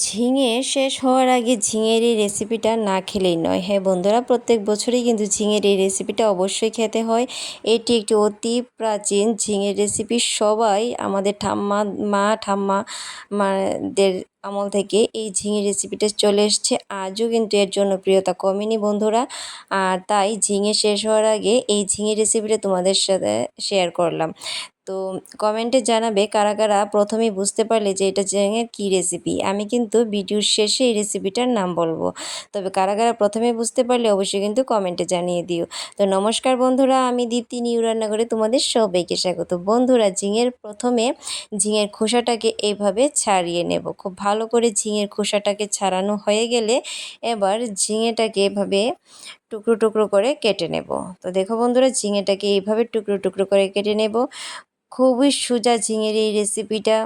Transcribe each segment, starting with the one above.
ঝিঙে শেষ হওয়ার আগে ঝিঙের এই রেসিপিটা না খেলেই নয়। হ্যাঁ বন্ধুরা, প্রত্যেক বছরই কিন্তু ঝিঙের এই রেসিপিটা অবশ্যই খেতে হয়। এটি একটি অতি প্রাচীন ঝিঙের রেসিপি সবাই আমাদের ঠাম্মা, মা, ঠাম্মা, মাদের আমল থেকে এই ঝিঙে রেসিপিটা চলে এসছে। আজও কিন্তু এর জনপ্রিয়তা কমেনি বন্ধুরা। আর তাই ঝিঙে শেষ হওয়ার আগে এই ঝিঙে রেসিপিটা তোমাদের সাথে শেয়ার করলাম। তো কমেন্টে জানাবে কারা কারা প্রথমেই বুঝতে পারলে যে এটা ঝিঙের কী রেসিপি আমি কিন্তু ভিডিওর শেষে এই রেসিপিটার নাম বলব। তবে কারা কারা প্রথমে বুঝতে পারলে অবশ্যই কিন্তু কমেন্টে জানিয়ে দিও। তো নমস্কার বন্ধুরা, আমি দীপ্তি নিউ রান্নাঘরে তোমাদের সবাইকে স্বাগত। বন্ধুরা, ঝিঙের প্রথমে ঝিঙের খোসাটাকে এইভাবে ছাড়িয়ে নেব। খুব ভালো করে ঝিঙের খোসাটাকে ছাড়ানো হয়ে গেলে এবার ঝিঙেটাকে এভাবে টুকরো টুকরো করে কেটে নেব। তো দেখো বন্ধুরা, ঝিঙেটাকে এইভাবে টুকরো টুকরো করে কেটে নেব। খুবই সোজা ঝিঙের এই রেসিপিটা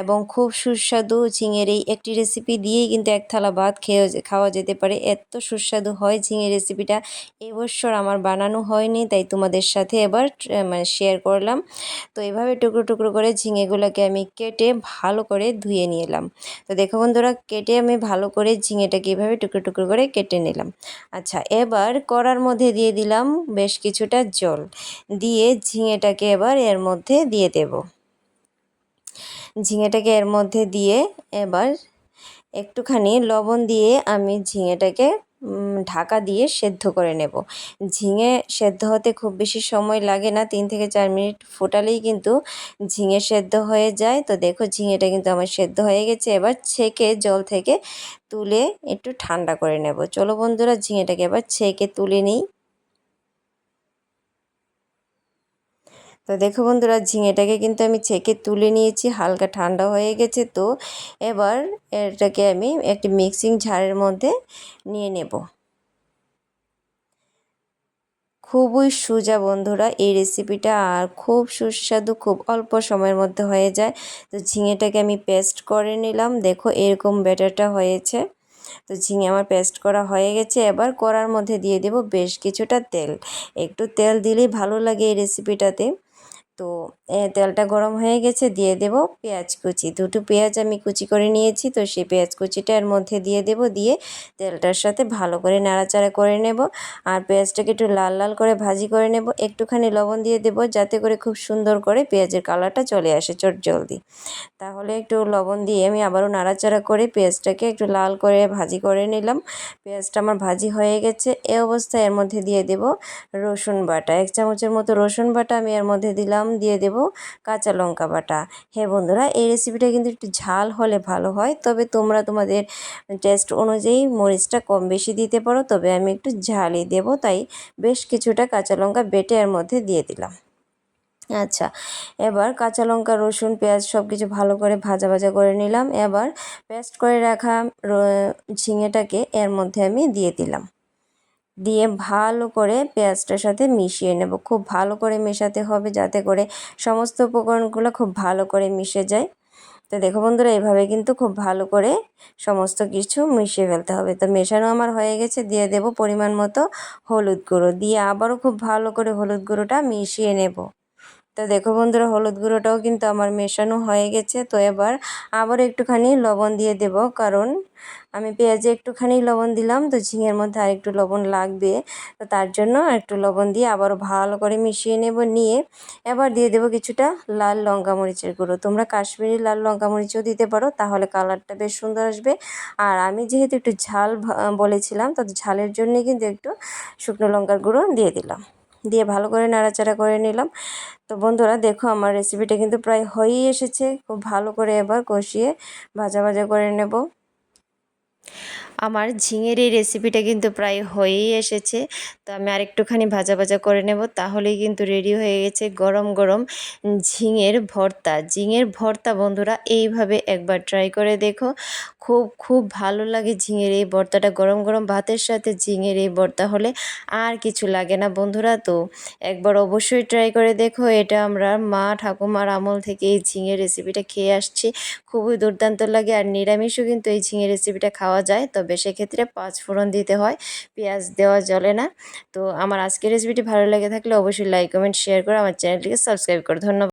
এবং খুব সুস্বাদু ঝিঙের এই একটি রেসিপি দিয়েই কিন্তু এক থালা ভাত খেয়ে খাওয়া যেতে পারে। এত সুস্বাদু হয় ঝিঙের রেসিপিটা এবছর আমার বানানো হয়নি, তাই তোমাদের সাথে এবার মানে শেয়ার করলাম। তো এভাবে টুকরো টুকরো করে ঝিঙেগুলোকে আমি কেটে ভালো করে ধুয়ে নিলাম। তো দেখো বন্ধুরা, কেটে আমি ভালো করে ঝিঙেটাকে এভাবে টুকরো টুকরো করে কেটে নিলাম। আচ্ছা এবার কড়ার মধ্যে দিয়ে দিলাম বেশ কিছুটা জল। দিয়ে ঝিঙেটাকে এবার এর মধ্যে দিয়ে দেব। ঝিঙেটাকে এর মধ্যে দিয়ে এবার একটুখানি লবণ দিয়ে আমি ঝিঙেটাকে ঢাকা দিয়ে সেদ্ধ করে নেব। ঝিঙে সেদ্ধ হতে খুব বেশি সময় লাগে না, তিন থেকে চার মিনিট ফোটালেই কিন্তু ঝিঙে সেদ্ধ হয়ে যায়। তো দেখো ঝিঙেটা কিন্তু আমার সেদ্ধ হয়ে গেছে। এবার ছেঁকে জল থেকে তুলে একটু ঠান্ডা করে নেব। চলো বন্ধুরা, ঝিঙেটাকে এবার ছেঁকে তুলে নিই। তো দেখো বন্ধুরা, ঝিঙেটাকে কিন্তু আমি ছেঁকে তুলে নিয়েছি, হালকা ঠান্ডা হয়ে গেছে তো। এবার এটাকে আমি একটি মিক্সিং ঝাড়ের মধ্যে নিয়ে নেব। খুবই সোজা বন্ধুরা, এই রেসিপিটা আর খুব সুস্বাদু, খুব অল্প সময়ের মধ্যে হয়ে যায়। তো ঝিঙেটাকে আমি পেস্ট করে নিলাম। দেখো এরকম ব্যাটারটা হয়েছে। তো ঝিঙে আমার পেস্ট করা হয়ে গেছে। এবার করার মধ্যে দিয়ে দেব বেশ কিছুটা তেল। একটু তেল দিলেই ভালো লাগে এই রেসিপিটাতে। তো তেলটা গরম হয়ে গেছে, দিয়ে দেব পেঁয়াজ কুচি। দুটো পেঁয়াজ আমি কুচি করে নিয়েছি, তো সেই পেঁয়াজ কুচিটা এর মধ্যে দিয়ে দেব, দিয়ে তেলটার সাথে ভালো করে নাড়াচাড়া করে নেব। আর পেঁয়াজটাকে একটু লাল লাল করে ভাজি করে নেব। একটুখানি লবণ দিয়ে দেব, যাতে করে খুব সুন্দর করে পেঁয়াজের কালারটা চলে আসে চট জলদি। তাহলে একটু লবণ দিয়ে আমি আবারও নাড়াচাড়া করে পেঁয়াজটাকে একটু লাল করে ভাজি করে নিলাম। পেঁয়াজটা আমার ভাজি হয়ে গেছে। এ অবস্থায় এর মধ্যে দিয়ে দেব রসুন বাটা। এক চামচের মতো রসুন বাটা আমি এর মধ্যে দিলাম। দিয়ে দেব কাঁচা লঙ্কা বাটা। হ্যাঁ বন্ধুরা, এই রেসিপিটা কিন্তু একটু ঝাল হলে ভালো হয়, তবে তোমরা তোমাদের টেস্ট অনুযায়ী মরিচটা কম বেশি দিতে পারো, তবে আমি একটু ঝালই দেব, তাই বেশ কিছুটা কাঁচা লঙ্কা বেটে এর মধ্যে দিয়ে দিলাম। আচ্ছা এবার কাঁচা লঙ্কা, রসুন, পেঁয়াজ সব কিছু ভালো করে ভাজা ভাজা করে নিলাম, এবার পেস্ট করে রাখা ঝিঙেটাকে এর মধ্যে আমি দিয়ে দিলাম। দিয়ে ভালো করে পেঁয়াজটার সাথে মিশিয়ে নেব। খুব ভালো করে মেশাতে হবে যাতে করে সমস্ত উপকরণগুলো খুব ভালো করে মিশে যায়। তো দেখো বন্ধুরা, এভাবে কিন্তু খুব ভালো করে সমস্ত কিছু মিশিয়ে ফেলতে হবে। তো মেশানো আমার হয়ে গেছে, দিয়ে দেব পরিমাণ মতো হলুদ গুঁড়ো। দিয়ে আবারও খুব ভালো করে হলুদ গুঁড়োটা মিশিয়ে নেব। তো দেখো বন্ধুরা, হলুদ গুঁড়োটাও কিন্তু আমার মেশানো হয়ে গেছে। তো এবার আবার একটুখানি লবণ দিয়ে দেব, কারণ আমি পেঁয়াজে একটুখানি লবণ দিলাম, তো ঝিঙের মধ্যে আর একটু লবণ লাগবে। তো তার জন্য একটু লবণ দিয়ে আবারও ভালো করে মিশিয়ে নেব, নিয়ে এবার দিয়ে দেবো কিছুটা লাল লঙ্কা মরিচের গুঁড়ো। তোমরা কাশ্মীরি লাল লঙ্কা মরিচও দিতে পারো, তাহলে কালারটা বেশ সুন্দর আসবে। আর আমি যেহেতু একটু ঝাল বলেছিলাম, তো ঝালের জন্যে কিন্তু একটু শুকনো লঙ্কার গুঁড়ো দিয়ে দিলাম। দিয়ে ভালো করে নাড়াচাড়া করে নিলাম। তো বন্ধুরা, দেখো আমার রেসিপিটা কিন্তু প্রায় হয়েই এসেছে। খুব ভালো করে এবার কষিয়ে ভাজা ভাজা করে নেব। আমার ঝিঙের এই রেসিপিটা কিন্তু প্রায় হয়েই এসেছে। তো আমি আরেকটুখানি ভাজা ভাজা করে নেব, তাহলেই কিন্তু রেডি হয়ে গেছে গরম গরম ঝিঙের ভর্তা। ঝিঙের ভর্তা বন্ধুরা, এইভাবে একবার ট্রাই করে দেখো। খুব খুব ভালো লাগে ঝিঙের এই ভর্তাটা। গরম গরম ভাতের সাথে ঝিঙের এই ভর্তা হলে আর কিছু লাগে না বন্ধুরা। তো একবার অবশ্যই ট্রাই করে দেখো। এটা আমরা মা ঠাকুমার আমল থেকে এই ঝিঙের রেসিপিটা খেয়ে আসছি। খুবই দুর্দান্ত লাগে আর নিরামিষও কিন্তু এই ঝিঙের রেসিপিটা খাওয়া যায়। তবে সেক্ষেত্রে পাঁচ ফোড়ন দিতে হয়, পেঁয়াজ দেওয়া চলে না। তো আমার আজকের রেসিপিটি ভালো লেগে থাকলে অবশ্যই লাইক কমেন্ট শেয়ার করে আমার চ্যানেলটিকে সাবস্ক্রাইব করো। ধন্যবাদ।